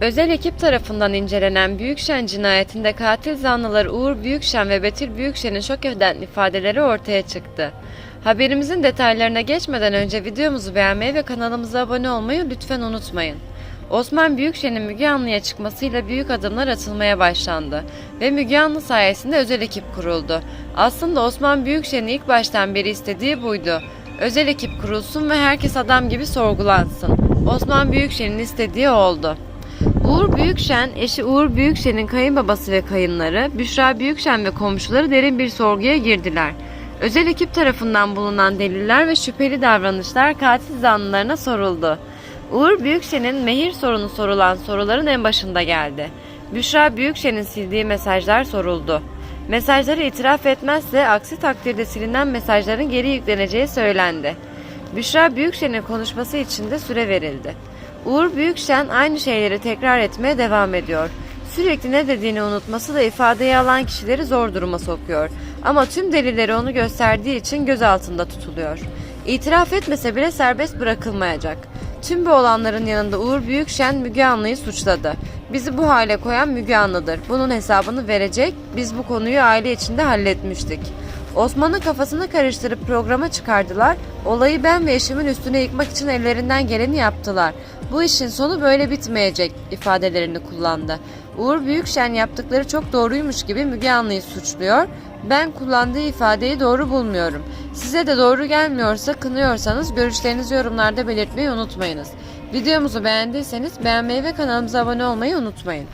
Özel ekip tarafından incelenen Büyükşen cinayetinde katil zanlıları Uğur Büyükşen ve Betül Büyükşen'in şok eden ifadeleri ortaya çıktı. Haberimizin detaylarına geçmeden önce videomuzu beğenmeyi ve kanalımıza abone olmayı lütfen unutmayın. Osman Büyükşen'in Müge Anlı'ya çıkmasıyla büyük adımlar atılmaya başlandı ve Müge Anlı sayesinde özel ekip kuruldu. Aslında Osman Büyükşen'in ilk baştan beri istediği buydu. Özel ekip kurulsun ve herkes adam gibi sorgulansın. Osman Büyükşen'in istediği oldu. Uğur Büyükşen, eşi Uğur Büyükşen'in kayınbabası ve kayınları, Büşra Büyükşen ve komşuları derin bir sorguya girdiler. Özel ekip tarafından bulunan deliller ve şüpheli davranışlar katil zanlılarına soruldu. Uğur Büyükşen'in mehir sorunu sorulan soruların en başında geldi. Büşra Büyükşen'in sildiği mesajlar soruldu. Mesajları itiraf etmezse aksi takdirde silinen mesajların geri yükleneceği söylendi. Büşra Büyükşen'in konuşması için de süre verildi. Uğur Büyükşen aynı şeyleri tekrar etmeye devam ediyor. Sürekli ne dediğini unutması da ifadeyi alan kişileri zor duruma sokuyor. Ama tüm delilleri onu gösterdiği için gözaltında tutuluyor. İtiraf etmese bile serbest bırakılmayacak. Tüm bu olanların yanında Uğur Büyükşen Müge Anlı'yı suçladı. Bizi bu hale koyan Müge Anlı'dır. Bunun hesabını verecek. Biz bu konuyu aile içinde halletmiştik. Osman'ın kafasını karıştırıp programa çıkardılar. Olayı ben ve eşimin üstüne yıkmak için ellerinden geleni yaptılar. Bu işin sonu böyle bitmeyecek ifadelerini kullandı. Uğur Büyükşen yaptıkları çok doğruymuş gibi Müge Anlı'yı suçluyor. Ben kullandığı ifadeyi doğru bulmuyorum. Size de doğru gelmiyorsa kınıyorsanız görüşlerinizi yorumlarda belirtmeyi unutmayınız. Videomuzu beğendiyseniz beğenmeyi ve kanalımıza abone olmayı unutmayın.